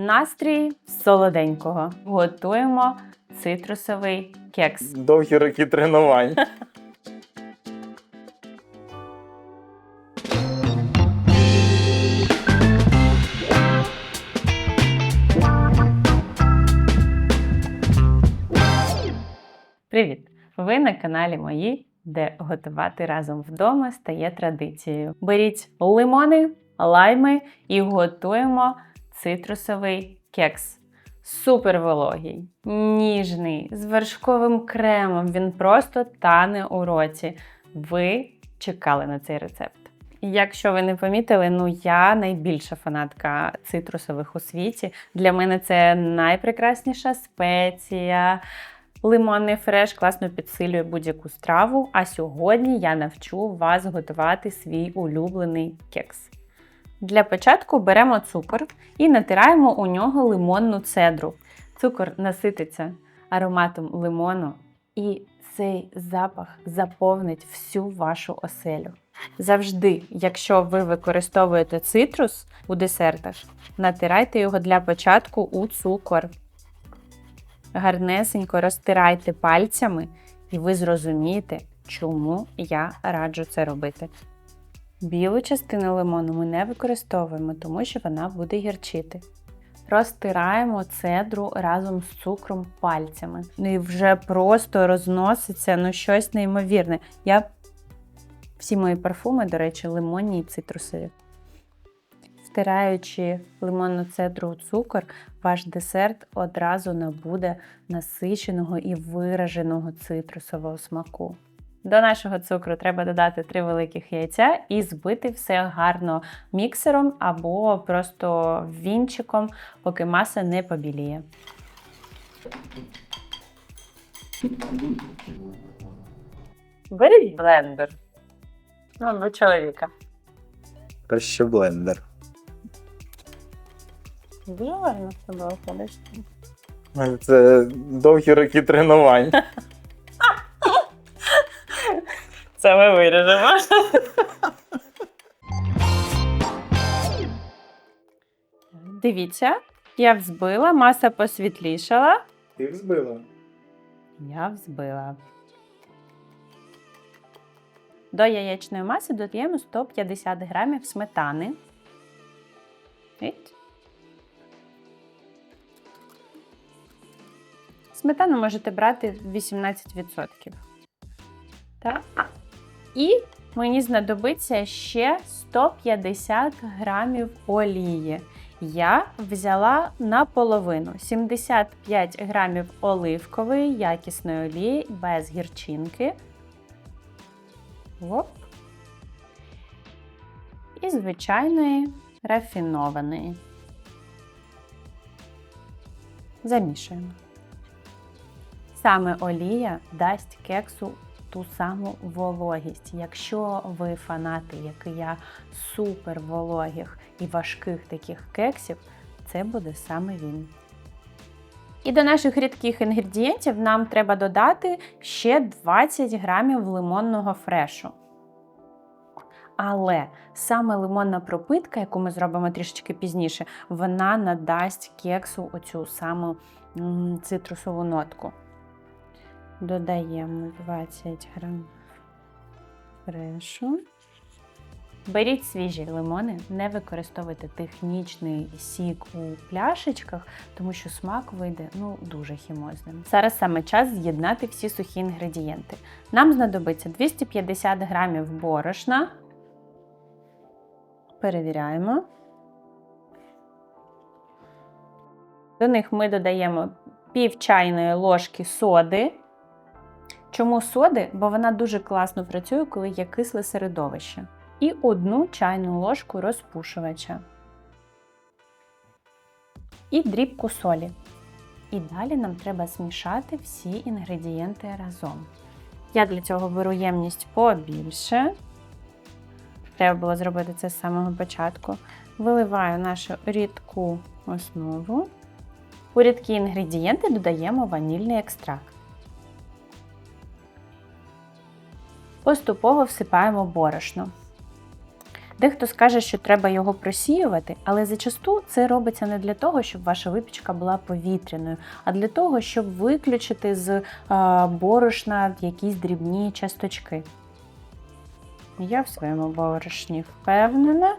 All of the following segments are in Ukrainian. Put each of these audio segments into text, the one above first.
Настрій солоденького. Готуємо цитрусовий кекс. Довгі роки тренувань. Привіт! Ви на каналі Мої, де готувати разом вдома стає традицією. Беріть лимони, лайми і готуємо цитрусовий кекс. Супер вологий, ніжний, з вершковим кремом. Він просто тане у роті. Ви чекали на цей рецепт. Якщо ви не помітили, ну я найбільша фанатка цитрусових у світі. Для мене це найпрекрасніша спеція. Лимонний фреш класно підсилює будь-яку страву. А сьогодні я навчу вас готувати свій улюблений кекс. Для початку беремо цукор і натираємо у нього лимонну цедру. Цукор насититься ароматом лимону, і цей запах заповнить всю вашу оселю. Завжди, якщо ви використовуєте цитрус у десертах, натирайте його для початку у цукор. Гарнесенько розтирайте пальцями, і ви зрозумієте, чому я раджу це робити. Білу частину лимону ми не використовуємо, тому що вона буде гірчити. Розтираємо цедру разом з цукром пальцями. Ну і вже просто розноситься ну, щось неймовірне. Я всі мої парфуми, до речі, лимонні і цитрусові. Втираючи лимонну цедру у цукор, ваш десерт одразу набуде насиченого і вираженого цитрусового смаку. До нашого цукру треба додати 3 великих яйця і збити все гарно міксером або просто вінчиком, поки маса не побіліє. Беріть блендер. Ну, до чоловіка. Краще блендер. Дуже гарно з тобою ходиш. Це довгі роки тренувань. Це ми виріжемо. Дивіться, я взбила, маса посвітлішала. Ти взбила. Я взбила. До яєчної маси додаємо 150 грамів сметани. Сметану можете брати 18%. Так. І мені знадобиться ще 150 грамів олії. Я взяла наполовину 75 грамів оливкової якісної олії без гірчинки. Оп. І звичайної рафінованої. Замішуємо. Саме олія дасть кексу ту саму вологість. Якщо ви фанати, як і я, супер вологих і важких таких кексів, це буде саме він. І до наших рідких інгредієнтів нам треба додати ще 20 грамів лимонного фрешу. Але саме лимонна пропитка, яку ми зробимо трішечки пізніше, вона надасть кексу оцю саму цитрусову нотку. Додаємо 20 грам фрешу. Беріть свіжі лимони, не використовуйте технічний сік у пляшечках, тому що смак вийде ну, дуже хімозним. Зараз саме час з'єднати всі сухі інгредієнти. Нам знадобиться 250 грамів борошна. Перевіряємо. До них ми додаємо пів чайної ложки соди. Чому соди? Бо вона дуже класно працює, коли є кисле середовище. І одну чайну ложку розпушувача. І дрібку солі. І далі нам треба змішати всі інгредієнти разом. Я для цього беру ємність побільше. Треба було зробити це з самого початку. Виливаю нашу рідку основу. У рідкі інгредієнти додаємо ванільний екстракт. Поступово всипаємо борошно. Дехто скаже, що треба його просіювати, але зачасту це робиться не для того, щоб ваша випічка була повітряною, а для того, щоб виключити з е, борошна якісь дрібні часточки. Я в своєму борошні впевнена,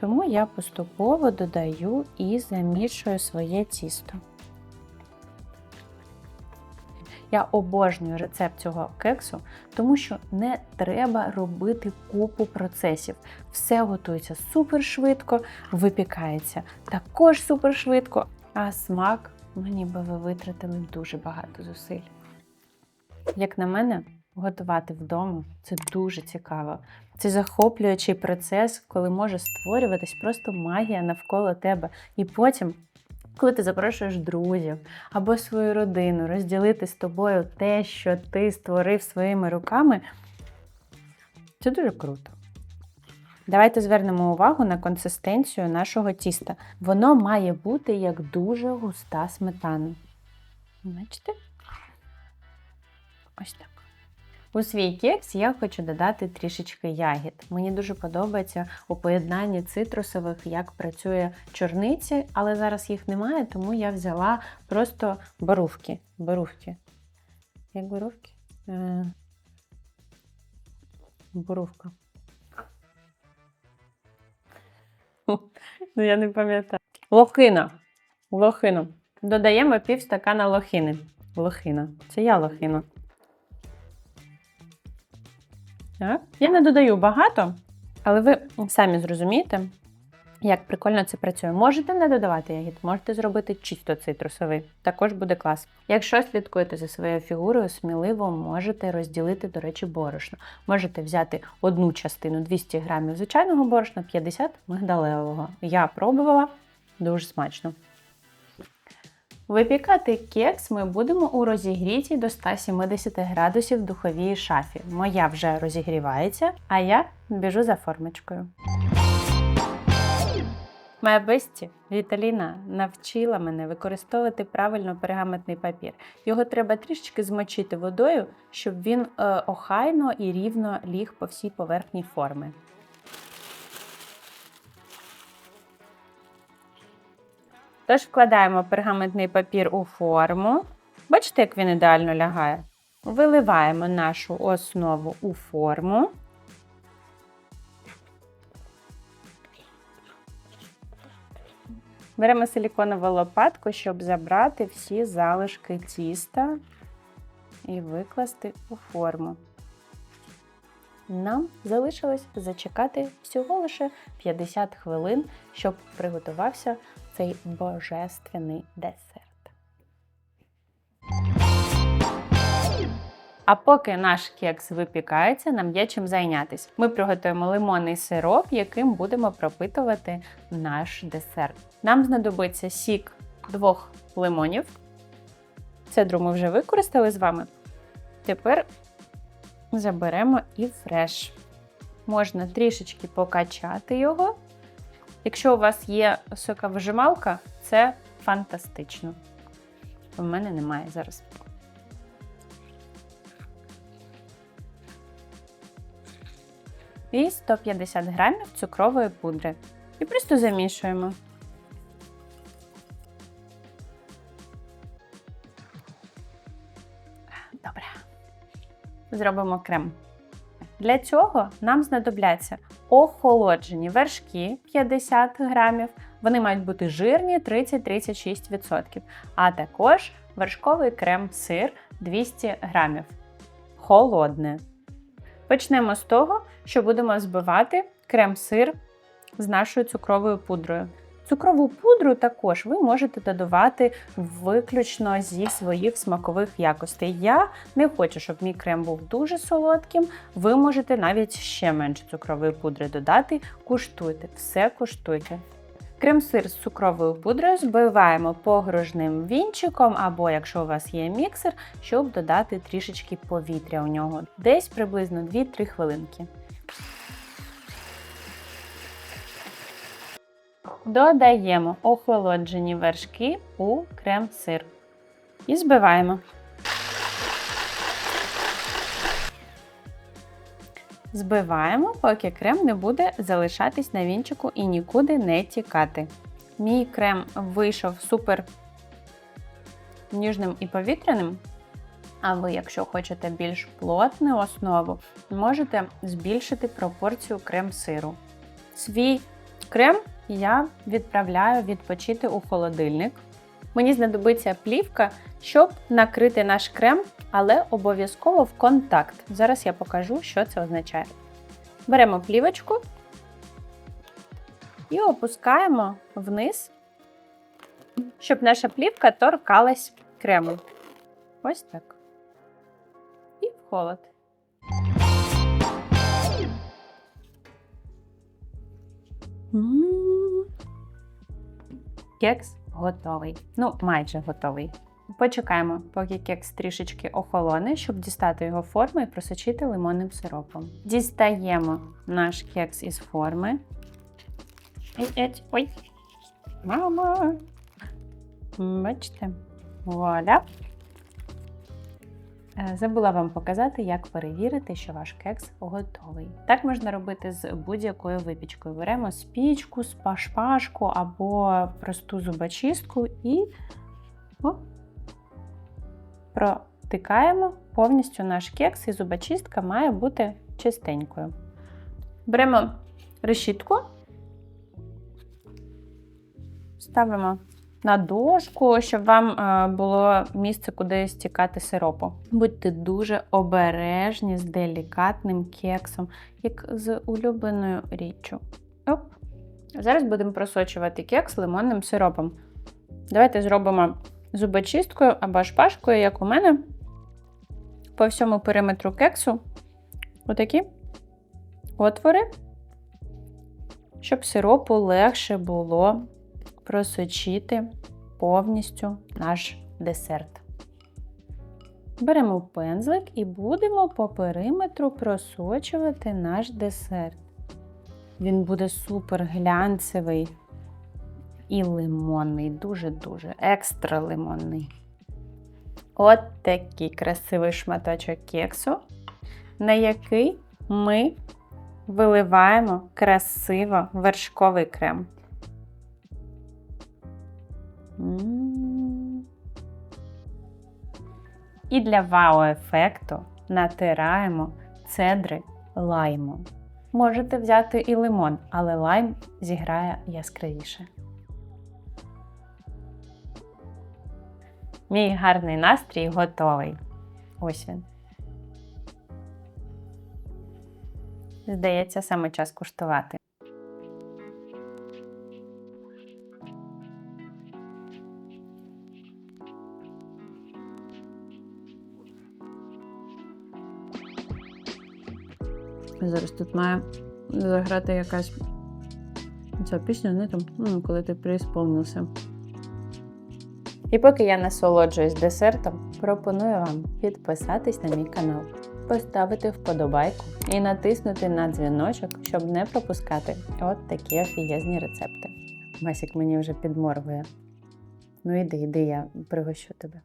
тому я поступово додаю і замішую своє тісто. Я обожнюю рецепт цього кексу, тому що не треба робити купу процесів. Все готується супер швидко, випікається також супер швидко, а смак, ну ніби ви витратили дуже багато зусиль. Як на мене, готувати вдома це дуже цікаво. Це захоплюючий процес, коли може створюватись просто магія навколо тебе. І потім, коли ти запрошуєш друзів або свою родину розділити з тобою те, що ти створив своїми руками, це дуже круто. Давайте звернемо увагу на консистенцію нашого тіста. Воно має бути як дуже густа сметана. Бачите? Ось так. У свій кекс я хочу додати трішечки ягід. Мені дуже подобається у поєднанні цитрусових, як працює чорниці, але зараз їх немає, тому я взяла просто борувки. Борувки. Як борувки? Е... Борувка. Ну, я не пам'ятаю. Лохина. Лохину. Додаємо пів стакана лохини. Лохина. Це я лохина. Так. Я не додаю багато, але ви самі зрозумієте, як прикольно це працює. Можете не додавати ягід, можете зробити чисто цитрусовий. Також буде клас. Якщо слідкуєте за своєю фігурою, сміливо можете розділити, до речі, борошно. Можете взяти одну частину 200 грамів звичайного борошна, 50 мигдалевого. Я пробувала дуже смачно. Випікати кекс ми будемо у розігрітій до 170 градусів духовій шафі. Моя вже розігрівається, а я біжу за формочкою. Моя бесті Віталіна навчила мене використовувати правильно пергаментний папір. Його треба трішечки змочити водою, щоб він е, охайно і рівно ліг по всій поверхні форми. Тож вкладаємо пергаментний папір у форму. Бачите, як він ідеально лягає? Виливаємо нашу основу у форму. Беремо силіконову лопатку, щоб забрати всі залишки тіста і викласти у форму. Нам залишилось зачекати всього лише 50 хвилин, щоб приготувався цей божественний десерт. А поки наш кекс випікається, нам є чим зайнятися. Ми приготуємо лимонний сироп, яким будемо пропитувати наш десерт. Нам знадобиться сік двох лимонів. Цедру ми вже використали з вами. Тепер заберемо і фреш. Можна трішечки покачати його. Якщо у вас є соковижималка, це фантастично. У мене немає зараз. І 150 грамів цукрової пудри. І просто замішуємо. Добре. Зробимо крем. Для цього нам знадобляться охолоджені вершки 50 грамів. Вони мають бути жирні 30-36%. А також вершковий крем-сир 200 грамів. Холодне. Почнемо з того, що будемо збивати крем-сир з нашою цукровою пудрою. Цукрову пудру також ви можете додавати виключно зі своїх смакових якостей. Я не хочу, щоб мій крем був дуже солодким. Ви можете навіть ще менше цукрової пудри додати. Куштуйте, все куштуйте. Крем-сир з цукровою пудрою збиваємо погружним вінчиком, або якщо у вас є міксер, щоб додати трішечки повітря у нього. Десь приблизно 2-3 хвилинки. Додаємо охолоджені вершки у крем-сир і збиваємо. Збиваємо, поки крем не буде залишатись на вінчику і нікуди не тікати. Мій крем вийшов супер ніжним і повітряним. А ви, якщо хочете більш плотну основу, можете збільшити пропорцію крем-сиру. Свій крем я відправляю відпочити у холодильник. Мені знадобиться плівка, щоб накрити наш крем, але обов'язково в контакт. Зараз я покажу, що це означає. Беремо плівочку і опускаємо вниз, щоб наша плівка торкалась крему. Ось так. І в холод. Кекс готовий. Ну, майже готовий. Почекаємо, поки кекс трішечки охолоне, щоб дістати його форму і просочити лимонним сиропом. Дістаємо наш кекс із форми. Ей, еть, Ой. Мама. Бачите? Вуаля. Е, Забула вам показати, як перевірити, що ваш кекс готовий. Так можна робити з будь-якою випічкою. Беремо спічку, спашпашку або просту зубочистку і протикаємо повністю наш кекс, і зубочистка має бути чистенькою. Беремо решітку, ставимо на дошку, щоб вам е, було місце, куди стікати сиропу. Будьте дуже обережні з делікатним кексом, як з улюбленою річчю. Оп. Зараз будемо просочувати кекс лимонним сиропом. Давайте зробимо зубочисткою або шпажкою, як у мене, по всьому периметру кексу отакі отвори, щоб сиропу легше було просочити повністю наш десерт. Беремо пензлик і будемо по периметру просочувати наш десерт. Він буде супер глянцевий і лимонний, дуже-дуже екстра лимонний. От такий красивий шматочок кексу, на який ми виливаємо красиво вершковий крем. І для вау-ефекту натираємо цедри лайму. Можете взяти і лимон, але лайм зіграє яскравіше. Мій гарний настрій готовий. Ось він. Здається, саме час куштувати. Тут має заграти якась ця пісня, не там, ну, коли ти преісповнився. І поки я насолоджуюсь десертом, пропоную вам підписатись на мій канал, поставити вподобайку і натиснути на дзвіночок, щоб не пропускати от такі офігезні рецепти. Масік мені вже підморгує. Ну іди, іди, я пригощу тебе.